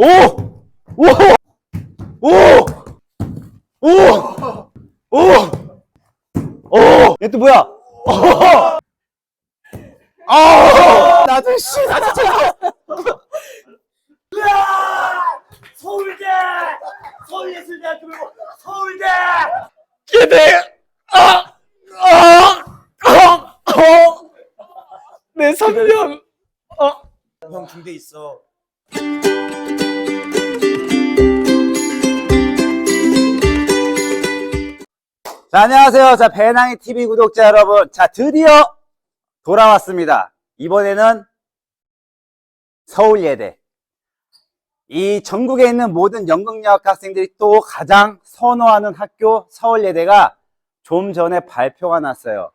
오! 오! 오! 오! 오! 오! 얘 또 뭐야? 아! 나도 씨, 나 진짜. 서울대! 서울예술대학교 말고 서울대! 기대! 아! 아! 아! 어! 내 선명! 형 중대 있어. 자, 안녕하세요. 자, 배낭이 TV 구독자 여러분. 자, 드디어 돌아왔습니다. 이번에는 서울예대. 이 전국에 있는 모든 연극영화 학생들이 또 가장 선호하는 학교 서울예대가 좀 전에 발표가 났어요.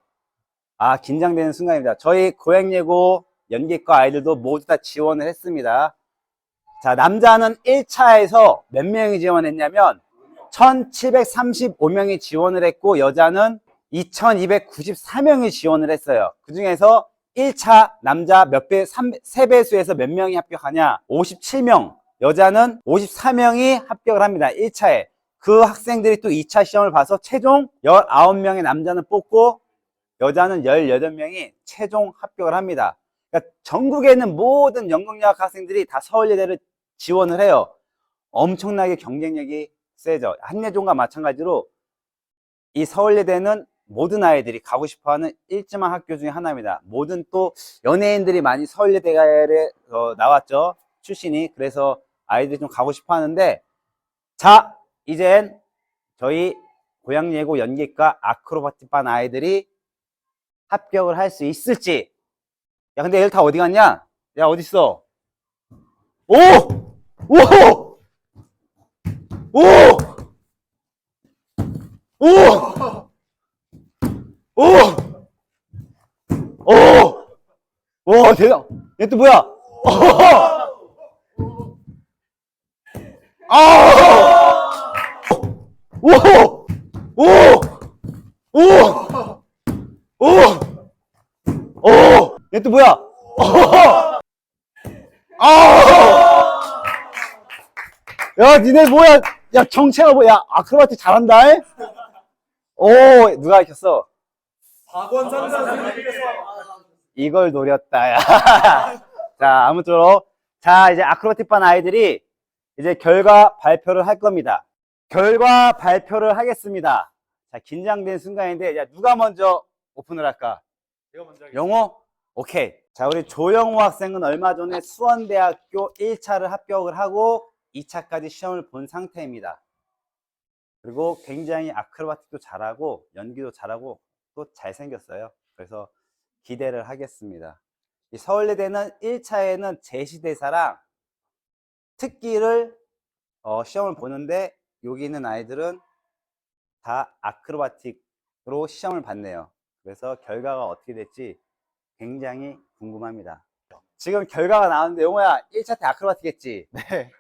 아, 긴장되는 순간입니다. 저희 고양예고 연기과 아이들도 모두 다 지원을 했습니다. 자, 남자는 1차에서 몇 명이 지원했냐면 1735명이 지원을 했고 여자는 2294명이 지원을 했어요. 그 중에서 1차 남자 몇 배, 3, 3배수에서 몇 명이 합격하냐? 57명. 여자는 54명이 합격을 합니다. 1차에. 그 학생들이 또 2차 시험을 봐서 최종 19명의 남자는 뽑고 여자는 18명이 최종 합격을 합니다. 그러니까 전국에 있는 모든 연극영화 학생들이 다 서울예대를 지원을 해요. 엄청나게 경쟁력이 세죠. 한예종과 마찬가지로 이 서울예대는 모든 아이들이 가고 싶어하는 일지만 학교 중에 하나입니다. 모든 또 연예인들이 많이 서울예대에 어, 나왔죠. 출신이. 그래서 아이들이 좀 가고 싶어 하는데 자, 이젠 저희 고양예고 연기과 아크로바틱반 아이들이 합격을 할 수 있을지. 야, 근데 얘들 다 어디 갔냐? 야, 어딨어? 오! 오! 오! 오! 오! 오! 와, 대박. 얘 또 뭐야? 아! 오! 오! 오! 오! 오! 얘 또 뭐야? 아! 야, 니네 뭐야? 야, 정체가 뭐야? 아크로바틱 잘한다. 잉? 오, 누가 가르쳤어? 박원상 선생님께서 이걸 노렸다. 야. 자, 아무쪼록 자, 이제 아크로바틱 반 아이들이 이제 결과 발표를 할 겁니다. 결과 발표를 하겠습니다. 자, 긴장된 순간인데, 야, 누가 먼저 오픈을 할까? 제가 먼저 영어? 오케이. 자, 우리 조영호 학생은 얼마 전에 수원대학교 1차를 합격을 하고 2차까지 시험을 본 상태입니다. 그리고 굉장히 아크로바틱도 잘하고 연기도 잘하고 또 잘생겼어요. 그래서 기대를 하겠습니다. 이 서울예대는 1차에는 제시대사랑 특기를 어, 시험을 보는데 여기 있는 아이들은 다 아크로바틱으로 시험을 봤네요. 그래서 결과가 어떻게 될지 굉장히 궁금합니다. 지금 결과가 나왔는데 용호야 1차 때 아크로바틱 했지? 네,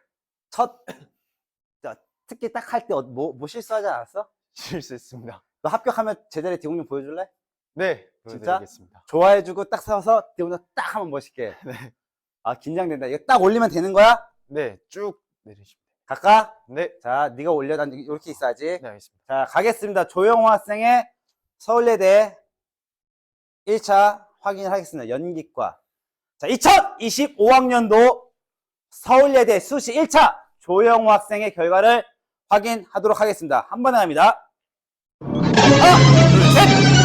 첫 자, 특기 딱할 때 뭐, 뭐 실수하지 않았어? 실수했습니다. 너 합격하면 제자리 좀 보여줄래? 네, 진짜? 보여드리겠습니다. 좋아해주고 딱 서서 뒤공좀 딱 한번 멋있게. 아 긴장된다. 이거 딱 올리면 되는 거야? 네, 쭉 내리시면 갈까? 네, 자, 네가 올려. 난 이렇게 있어야지. 네, 알겠습니다. 자, 가겠습니다. 조영호 학생의 서울예대 1차 확인을 하겠습니다. 연기과. 자, 2025학년도 서울예대 수시 1차 조영호 학생의 결과를 확인하도록 하겠습니다. 한 번에 갑니다. 하나, 둘, 셋!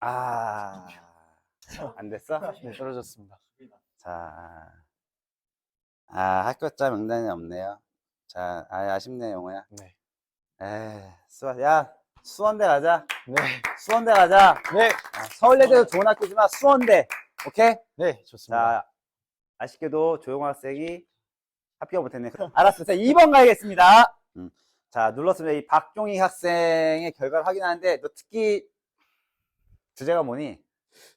아, 안 됐어? 네, 떨어졌습니다. 자, 아, 합격자 명단이 없네요. 자, 아, 아쉽네, 영호야. 네, 에이, 수원, 야, 수원대 가자. 네, 수원대 가자. 네, 아, 서울예대도 좋은 학교지만 수원대. 오케이? 네, 좋습니다. 자, 아쉽게도 조용호 학생이 합격 못했네. 알았어. 자, 2번 가야겠습니다. 음. 자, 눌렀습니다. 이 박종희 학생의 결과를 확인하는데, 너 특히 주제가 뭐니?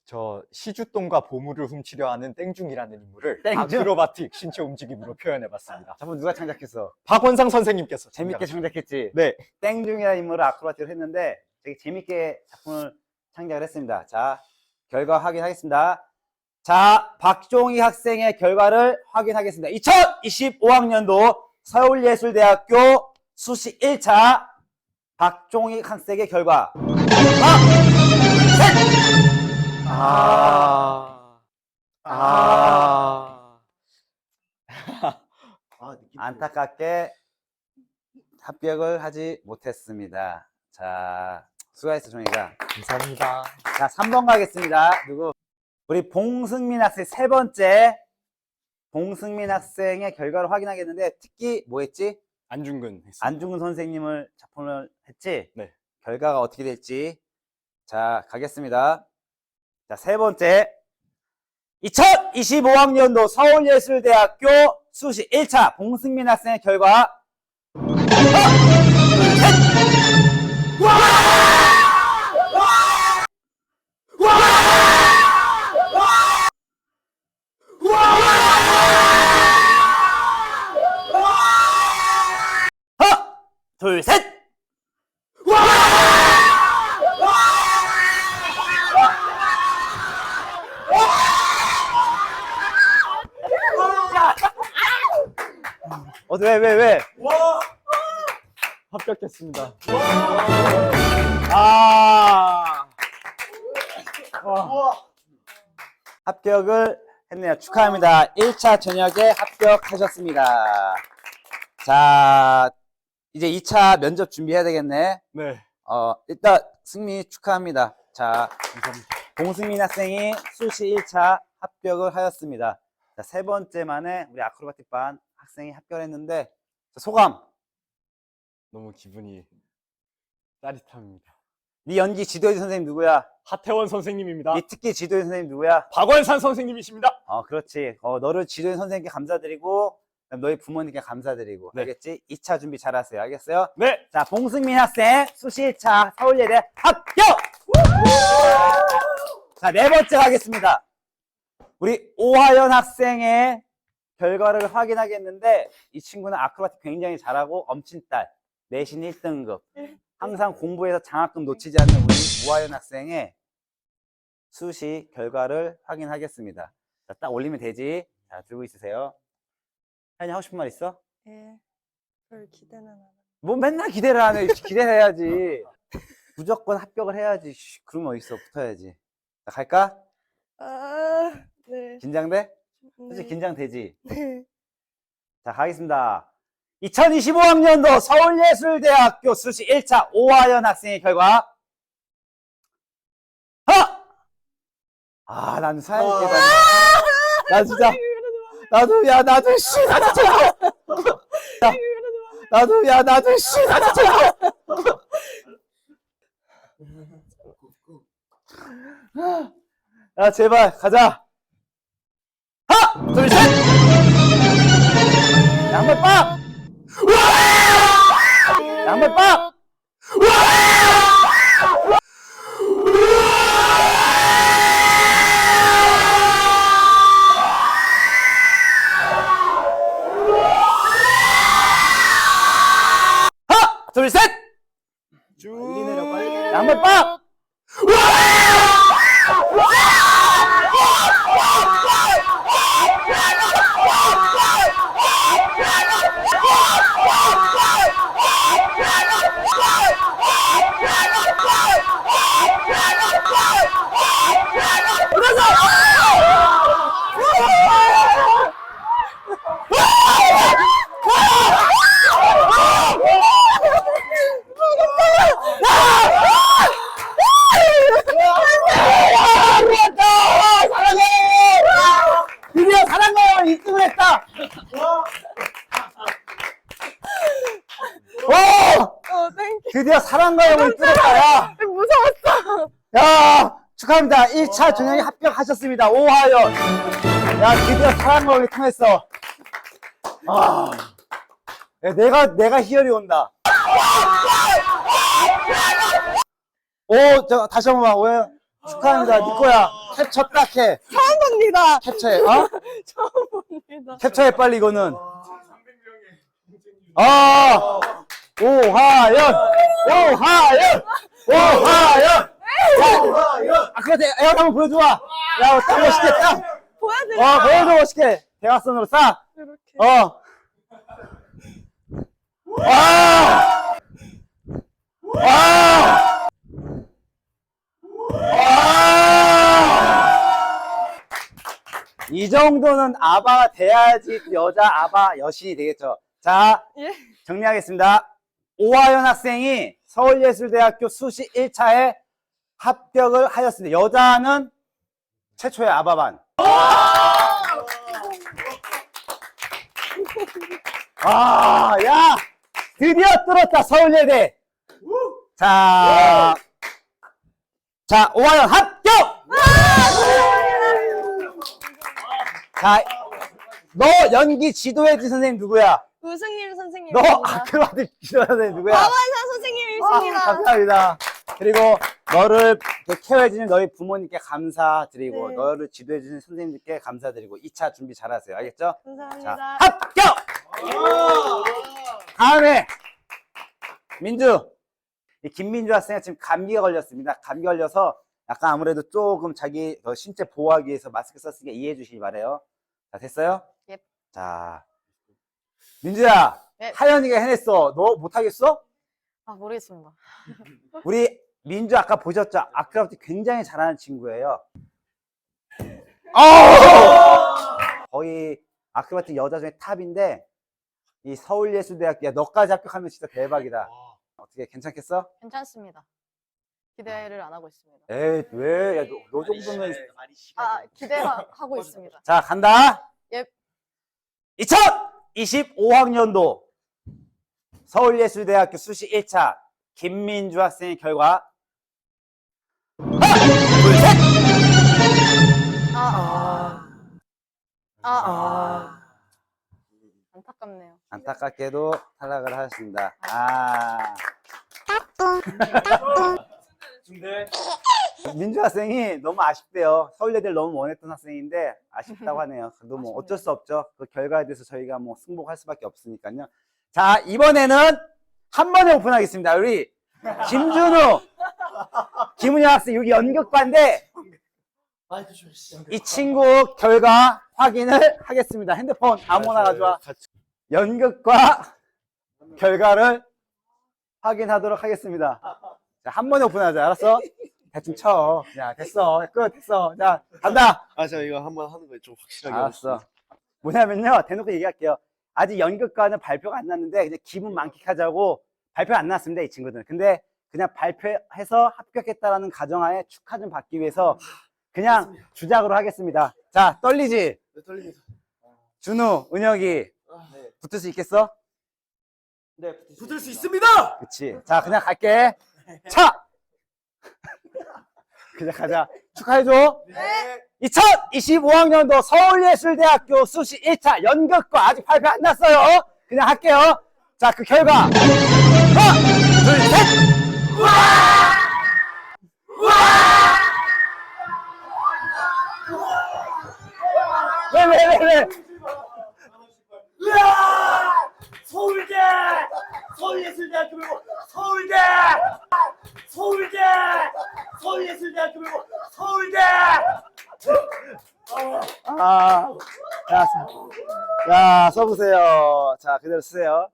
저 시주똥과 보물을 훔치려 하는 땡중이라는 인물을 땡중? 아크로바틱 신체 움직임으로 표현해봤습니다. 저번 누가 창작했어? 박원상 선생님께서 재밌게 창작했지? 네, 땡중이라는 인물을 아크로바틱을 했는데 되게 재밌게 작품을 창작을 했습니다. 자, 결과 확인하겠습니다. 자, 박종희 학생의 결과를 확인하겠습니다. 2025학년도 서울예술대학교 수시 1차 박종희 학생의 결과. 셋! 아. 아. 아, 느낌 안타깝게 합격을 하지 못했습니다. 자, 수고했어, 종희가. 감사합니다. 자, 3번 가겠습니다. 누구? 우리 봉승민 학생 세 번째. 봉승민 학생의 결과를 확인하겠는데, 특히 뭐 했지? 안중근 했습니다. 안중근 선생님을 작품을 했지? 네. 결과가 어떻게 될지. 자, 가겠습니다. 자, 세 번째. 2025학년도 서울예술대학교 수시 1차 봉승민 학생의 결과. 하 둘, 셋! 어, 왜, 왜, 왜? 와! 합격했습니다. 아, 와! 합격을 했네요. 축하합니다. 1차 저녁에 합격하셨습니다. 자, 이제 2차 면접 준비해야 되겠네. 네. 어, 일단 승리 축하합니다. 자, 봉승민 학생이 수시 1차 합격을 하였습니다. 자, 세 번째 만에 우리 아크로바틱 반 학생이 합격했는데 자, 소감. 너무 기분이 짜릿합니다. 네 연기 지도해 준 선생님 누구야? 하태원 선생님입니다. 네 특기 지도해 준 선생님 누구야? 박원산 선생님이십니다. 어, 그렇지. 어, 너를 지도해 준 선생님께 감사드리고 너희 부모님께 감사드리고 네. 알겠지? 2차 준비 잘하세요. 알겠어요? 네, 자, 봉승민 학생 수시 1차 서울예대 합격! 자, 네 번째 가겠습니다. 우리 오하연 학생의 결과를 확인하겠는데 이 친구는 아크로바틱 굉장히 잘하고 엄친딸, 내신 1등급. 항상 공부해서 장학금 놓치지 않는 우리 오하연 학생의 수시 결과를 확인하겠습니다. 자, 딱 올리면 되지. 자, 들고 있으세요. 하연이 하고 싶은 말 있어? 예. 별 기대는 안 합니다. 뭐 맨날 기대를 하네. 기대해야지. 무조건 합격을 해야지. 씨, 그러면 어딨어. 붙어야지. 자, 갈까? 아, 네. 긴장돼? 솔직히 네. 긴장되지? 네. 자, 가겠습니다. 2025학년도 서울예술대학교 수시 1차 오하연 학생의 결과. 하나! 아, 난 사연이 와. 깨달네. 나 진짜. 나도, 야, 나도, 씨, 나 진짜. 야, 나도, 야, 나도, 씨, 나 진짜. 야, 제발, 가자. 하나, 둘, 셋! 양말 빡! 양말 빡! 빨리 내려. 양말 빡! 드디어 사랑과의 1등을 했다! 오! 어, 땡큐. 드디어 사랑과 영을 뚫었다, 야! 무서웠어. 야! 축하합니다. 1차 전형에 합격하셨습니다. 오하연. 야, 드디어 사랑과 영을 통했어. 아. 야, 내가, 내가 희열이 온다. 오, 저, 다시 한 번만, 왜? 축하합니다. 니 거야. 캡처 딱 해. 처음 봅니다. 캡처해, 어? 처음 봅니다. 캡처해, 빨리, 이거는. 아! 오하연! 오하연! 오하연! 아, 그거 대, 에어 한번 보여줘. 야, 딱 멋있게, 딱. 보여드릴게요. 어, 보여줘, 멋있게. 대각선으로 싹. 이렇게. 어. 와! 와! 와! 이 정도는 아바가 돼야지 여자 아바 여신이 되겠죠. 자, 예. 정리하겠습니다. 오하연 학생이 서울예술대학교 수시 1차에 합격을 하였습니다. 여자는 최초의 아바반. 아, 야! 드디어 뚫었다, 서울예대! 자, 자, 오하연 합격! 자, 너 연기 지도해준 선생님 누구야? 우승일 너 선생님입니다. 아크로바틱 선생님 누구야? 아바이사 아, 선생님이십니다. 감사합니다. 그리고 너를 이렇게 케어해주는 너희 부모님께 감사드리고 네. 너를 지도해주는 선생님들께 감사드리고 2차 준비 잘하세요. 알겠죠? 감사합니다. 자, 합격! 다음에 민주. 이 김민주 학생이 지금 감기가 걸렸습니다. 감기 걸려서 약간 아무래도 조금 자기 어, 신체 보호하기 위해서 마스크 썼으니까 이해해 주시기 바래요. 자, 됐어요? 예. 자, 민주야, 예. 하연이가 해냈어. 너 못하겠어? 아 모르겠습니다. 우리 민주 아까 보셨죠? 아크로바틱 굉장히 잘하는 친구예요. 어! 거의 아크로바틱 여자 중에 탑인데 이 서울예술대학교 야, 너까지 합격하면 진짜 대박이다. 어떻게 괜찮겠어? 괜찮습니다. 기대를 안 하고 있습니다. 에이 왜? 야, 너, 너 정도면 아 기대하고 있습니다. 자 간다. 예. 2025학년도 서울예술대학교 수시 1차 김민주 학생의 결과 아, 아. 안타깝네요. 안타깝게도 탈락을 하셨습니다. 아. 민주 학생이 너무 아쉽대요. 서울예대를 너무 원했던 학생인데 아쉽다고 하네요. 그래도 뭐 어쩔 수 없죠. 그 결과에 대해서 저희가 뭐 승복할 수밖에 없으니까요. 자, 이번에는 한 번에 오픈하겠습니다. 우리 김준우, 김은영 학생 여기 연극과인데 이 친구 결과 확인을 하겠습니다. 핸드폰 아무나 가져와. 연극과 결과를 확인하도록 하겠습니다. 자, 한 번에 오픈하자. 알았어? 대충 쳐. 야, 됐어. 끝, 됐어. 자, 간다. 아, 제가 이거 한번 하는 거에 좀 확실하게. 알았어. 뭐냐면요. 대놓고 얘기할게요. 아직 연극과는 발표가 안 났는데, 그냥 기분 만끽하자고 발표 안 났습니다. 이 친구들은. 근데 그냥 발표해서 합격했다라는 가정하에 축하 좀 받기 위해서 그냥 주작으로 하겠습니다. 자, 떨리지? 네, 떨립니다. 준우, 은혁이. 아, 네. 붙을 수 있겠어? 네, 붙을 수 있습니다. 그치. 자, 그냥 갈게. 차! 그냥 가자. 축하해줘. 네. 2025학년도 서울예술대학교 수시 1차 연극과 아직 발표 안 났어요. 그냥 할게요. 자, 그 결과. 하나, 둘, 셋! 왜, 왜? 서울대! 서울예술대학교 말고 서울대! 서울대! 서울예술대학교 말고 서울대! 아, 자, 써- 야, 써보세요. 자, 그대로 쓰세요.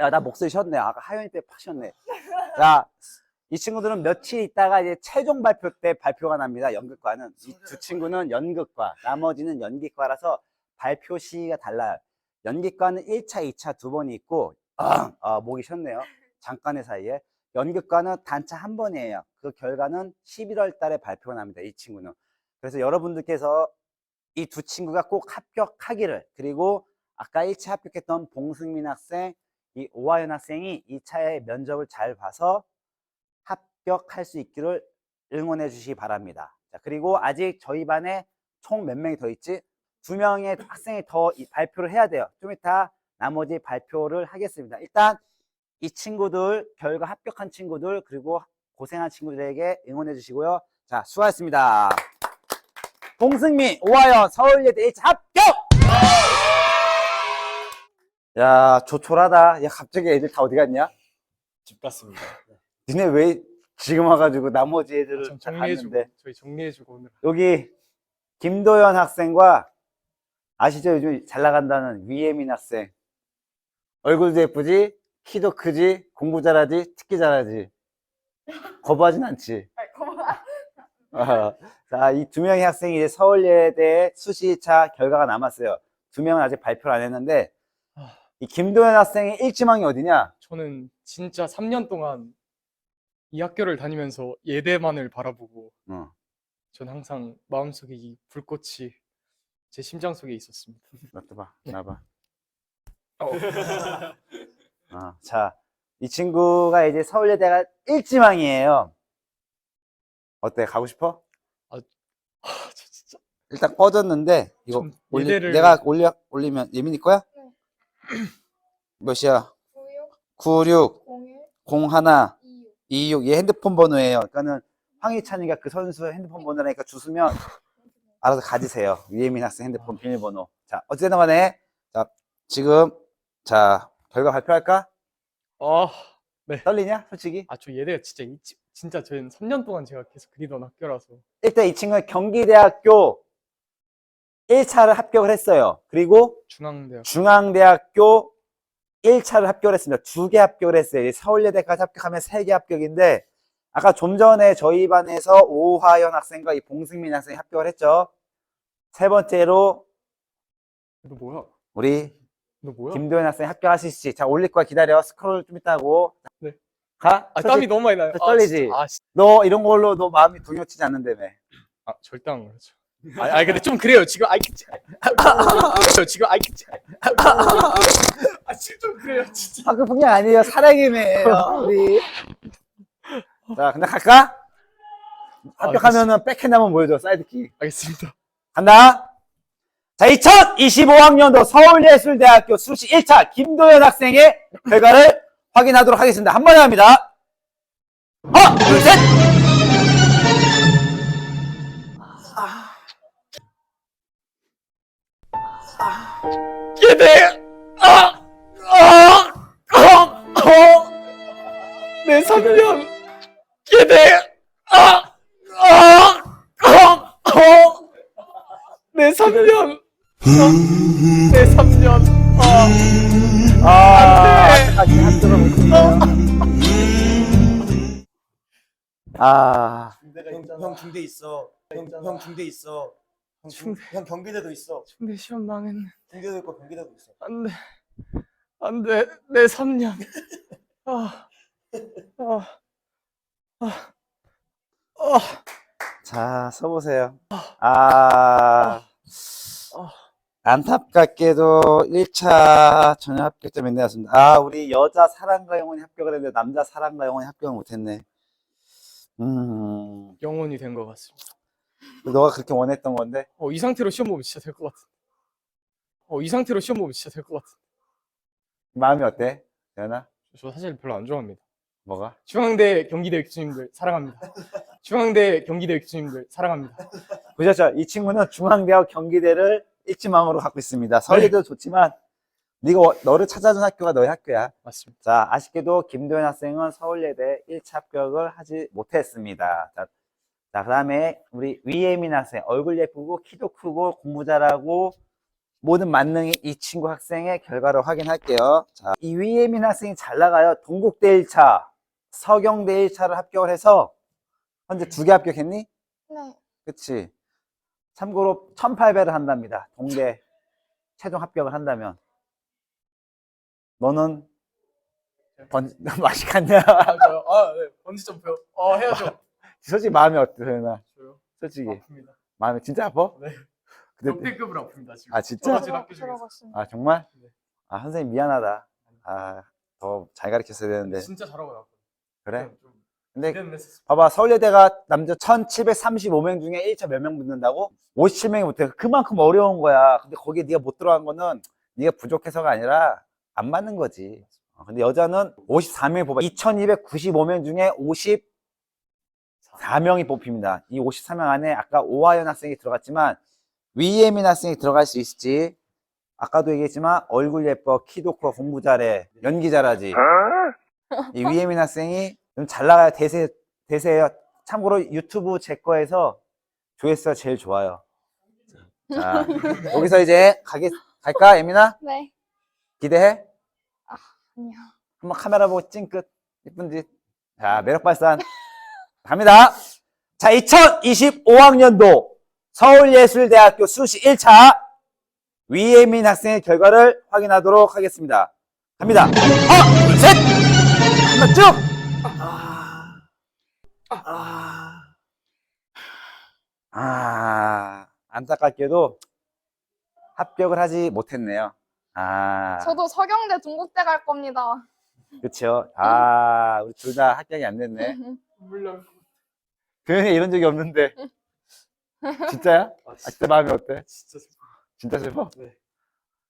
야, 나 목소리 쉬었네. 아까 하연이 때팍 쉬었네. 자, 이 친구들은 며칠 있다가 이제 최종 발표 때 발표가 납니다. 연극과는. 이 두 친구는 연극과, 나머지는 연기과라서 발표 시기가 달라요. 연기과는 1차, 2차 두 번이 있고, 아, 목이 쉬었네요. 잠깐의 사이에. 연극과는 단차 한 번이에요. 그 결과는 11월 달에 발표가 납니다. 이 친구는. 그래서 여러분들께서 이 두 친구가 꼭 합격하기를 그리고 아까 1차 합격했던 봉승민 학생, 이 오하연 학생이 2차의 면접을 잘 봐서 합격할 수 있기를 응원해 주시기 바랍니다. 자, 그리고 아직 저희 반에 총 몇 명이 더 있지? 두 명의 학생이 더 이- 발표를 해야 돼요. 좀 이따 나머지 발표를 하겠습니다. 일단 이 친구들, 결과 합격한 친구들, 그리고 고생한 친구들에게 응원해 주시고요. 자, 수고하셨습니다. 봉승민, 오하연, 서울예대 1차 합격! 야, 조촐하다. 야, 갑자기 애들 다 어디 갔냐? 집 갔습니다. 니네 왜 지금 와가지고 나머지 애들을 참 다 정리해주고 갔는데 저희 정리해주고 오늘 여기 김도현 학생과 아시죠? 요즘 잘 나간다는 위예민 학생. 얼굴도 예쁘지, 키도 크지, 공부 잘하지, 특기 잘하지. 거부하진 않지. 어, 자, 이 두 명의 학생이 이제 서울예대 수시 2차 결과가 남았어요. 두 명은 아직 발표를 안 했는데, 이 김도현 학생의 일지망이 어디냐? 저는 진짜 3년 동안 이 학교를 다니면서 예대만을 바라보고 어. 전 항상 마음속에 이 불꽃이 제 심장 속에 있었습니다. 나도 봐, 나봐. 어. 어, 자, 이 친구가 이제 서울예대가 일지망이에요. 어때? 가고 싶어? 아, 저 진짜 일단 꺼졌는데 이거 좀 올리, 예대를- 내가 올려 올리면 예민이 거야? 몇이야? 96 01 26얘 핸드폰 번호예요. 그러니까는 황희찬이가 그 선수 핸드폰 번호라니까 주시면 알아서 가지세요. 유예민 학생 핸드폰 비밀번호. 자, 어쨌든 간에 자, 지금 자, 결과 발표할까? 아, 떨리냐? 솔직히? 아, 저 예대가 진짜 이- 진짜 저는 3년 동안 제가 계속 그리던 학교라서 일단 이 친구는 경기대학교 1차를 합격을 했어요. 그리고 중앙대학 중앙대학교 1차를 합격을 했습니다. 두 개 합격을 했어요. 이 서울예대까지 합격하면 세 개 합격인데, 아까 좀 전에 저희 반에서 오화연 학생과 이 봉승민 학생이 합격을 했죠. 세 번째로, 너 뭐야? 우리 너 뭐야? 김도현 학생 합격하시지. 자, 올릴 거야. 기다려. 스크롤 좀 이따 하고. 네. 가? 아, 솔직히 땀이 너무 많이 나요. 저 떨리지? 진짜. 아, 씨. 너 이런 걸로 너 마음이 동요치지 않는다며. 아, 절대 안 그렇죠. 아, 아니 근데 좀 그래요. 지금 아이 저 지금 아이 아, 지금 좀 그래요. 진짜. 학교 폭력 아니에요. 사랑이네요. 우리. 자, 근데 갈까? 합격하면은 백핸드 한번 보여줘. 사이드킥. 알겠습니다. 간다. 자, 2025학년도 서울예술대학교 수시 1차 김도현 학생의 결과를 확인하도록 하겠습니다. 한 번에 합니다. 하나, 둘, 셋! 예대 아! 아! 아! 아! 내 3년 예대 아! 아! 아! 아! 내 3년 내 3년 아! 아, 안 돼. 아직까지 합격을 못했네요. 아, 형, 형 중대 있어. 형, 형 중대 있어. 형, 중, 형 경기대도 있어. 내 시험 망했네. 중대도 있고 경기대도 있어. 안 돼. 안 돼. 내 3년. 아. 아. 아. 아. 자, 써보세요. 아, 안타깝게도 1차 전혀 합격점이 안 나왔습니다. 아, 우리 여자 사랑과 영혼이 합격을 했는데 남자 사랑과 영혼이 합격을 못했네. 음, 영혼이 된 것 같습니다. 너가 그렇게 원했던 건데. 어, 이 상태로 시험 보면 진짜 될 것 같아. 어, 이 상태로 시험 보면 진짜 될 것 같아. 마음이 어때? 연아? 저 사실 별로 안 좋아합니다. 뭐가? 중앙대 경기대 교수님들 사랑합니다. 중앙대 경기대 교수님들 사랑합니다. 보셨죠? 이 친구는 중앙대학 경기대를 일지망으로 갖고 있습니다. 서울대도 좋지만 네가 워- 너를 찾아준 학교가 너의 학교야. 맞습니다. 자, 아쉽게도 김도현 학생은 서울예대 1차 합격을 하지 못했습니다. 자, 자, 그 다음에 우리 위예민 학생, 얼굴 예쁘고, 키도 크고, 공부 잘하고, 모든 만능이 이 친구 학생의 결과를 확인할게요. 자, 이 위예민 학생이 잘 나가요. 동국대 1차, 서경대 1차를 합격을 해서, 현재 두 개 합격했니? 네. 그치. 참고로 1800을 한답니다. 동대 최종 합격을 한다면. 너는 번, 맛이 갔냐? 아, 저, 아, 네. 번지 점프요. 어, 해야죠. 솔직히 마음이 어때, 소연아? 저요? 솔직히. 아픕니다. 마음이 진짜 아파? 네. 근데, 역대급으로 아픕니다, 지금. 아, 진짜? 저까지 학교 중에서. 들어갔습니다. 아, 정말? 네. 아, 선생님 미안하다. 아, 더 잘 가르쳤어야 되는데. 진짜 잘하고 나왔거든요. 그래? 좀 근데 기대는. 봐봐, 서울예대가 남자 1735명 중에 1차 몇 명 붙는다고? 57명이 못해. 그만큼 어려운 거야. 근데 거기에 네가 못 들어간 거는 네가 부족해서가 아니라 안 맞는 거지. 어, 근데 여자는 54명이 뽑아. 2295명 중에 54명이 뽑힙니다. 이 54명 안에 아까 오하연 학생이 들어갔지만 위예민 학생이 들어갈 수 있을지 아까도 얘기했지만 얼굴 예뻐, 키도 커, 공부 잘해, 연기 잘하지. 이 위예민 학생이 좀 잘 나가야 대세 되세요. 참고로 유튜브 제 거에서 조회수가 제일 좋아요. 자, 여기서 이제 가게, 갈까, 예민아? 네. 기대해? 아니요. 한번 카메라 보고 찡긋. 이쁜 짓. 자, 매력 발산. 갑니다. 자, 2025학년도 서울예술대학교 수시 1차 위예민 학생의 결과를 확인하도록 하겠습니다. 갑니다. 하나, 둘, 셋! 한번 쭉! 아, 안타깝게도 합격을 하지 못했네요. 아. 저도 서경대 중국대 갈 겁니다. 그쵸. 아, 우리 둘 다 합격이 안 됐네. 물론 도현이 이런 적이 없는데. 진짜야? 아, 진짜 마음이 어때? 진짜 슬퍼. 진짜 슬퍼? 네.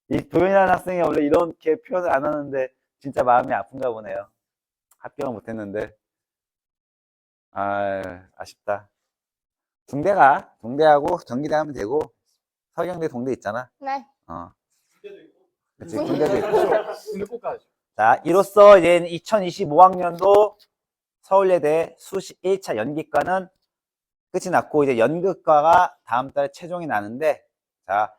이 도현이라는 학생이 원래 이렇게 표현을 안 하는데, 진짜 마음이 아픈가 보네요. 합격을 못 했는데. 아, 아쉽다. 동대가, 동대하고 경기대 하면 되고, 서경대 동대 있잖아. 네. 어. 그치, 군대도 있고. 근데 꼭 가야죠. 자, 이로써 이제 2025학년도 서울예대 수시 1차 연기과는 끝이 났고, 이제 연극과가 다음 달에 최종이 나는데, 자,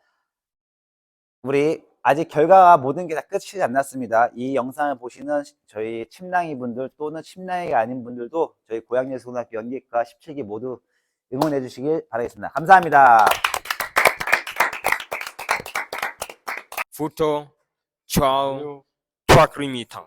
우리 아직 결과가 모든 게 다 끝이 안 났습니다. 이 영상을 보시는 저희 침낭이 분들 또는 침낭이가 아닌 분들도 저희 고양예술고등학교 연기과 17기 모두 응원해 주시길 바라겠습니다. 감사합니다. Ciao, 그리고 tua cremita.